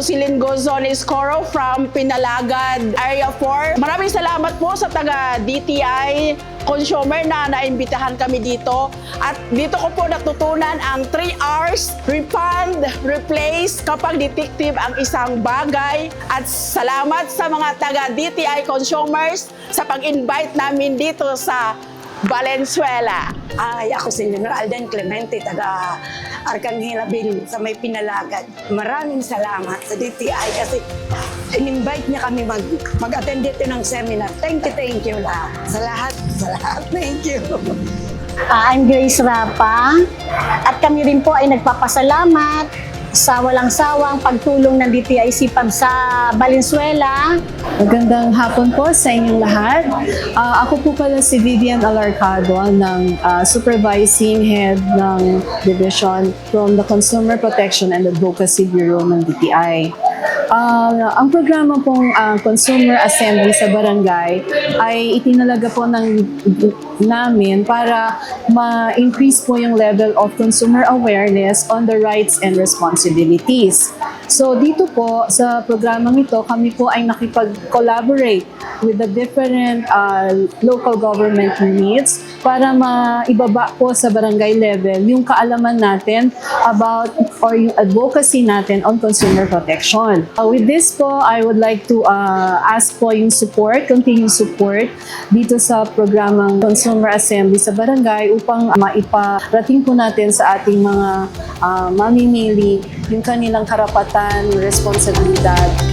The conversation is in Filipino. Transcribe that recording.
Jocelyn Gozon Escoro from Pinalagad Area 4. Maraming salamat po sa taga DTI consumer na naimbitahan kami dito. At dito ko po natutunan ang 3 R's, refund, replace kapag detective ang isang bagay. At salamat sa mga taga DTI consumers sa pag-invite namin dito sa Valenzuela. Ay, ako si Leonor Alden Clemente, taga Arcangela Bill sa may pinalagad. Maraming salamat sa DTI kasi in-invite niya kami mag, mag-attend dito ng seminar. Thank you, thank you lahat. Sa lahat, sa lahat, thank you. Ah, I'm Grace Rapa at kami rin po ay nagpapasalamat sa walang sawang pagtulong ng DTIC pag sa Valenzuela. Magandang hapon po sa inyong lahat. Ah, ako po pala si Vivian Alarcado ng ah, Supervising Head ng Division from the Consumer Protection and Advocacy Bureau ng DTI. Ah, ang programa pong ah, Consumer Assembly sa Barangay ay itinalaga po ng namin para ma-increase po yung level of consumer awareness on the rights and responsibilities. So dito po sa programang ito, kami po ay nakipag-collaborate with the different uh, local government units para maibaba po sa barangay level yung kaalaman natin about or yung advocacy natin on consumer protection. Uh, with this po, I would like to uh, ask po yung support, continued support dito sa programang Consumer Assembly sa barangay upang maiparating po natin sa ating mga uh, mamimili yung kanilang karapatan, responsibilidad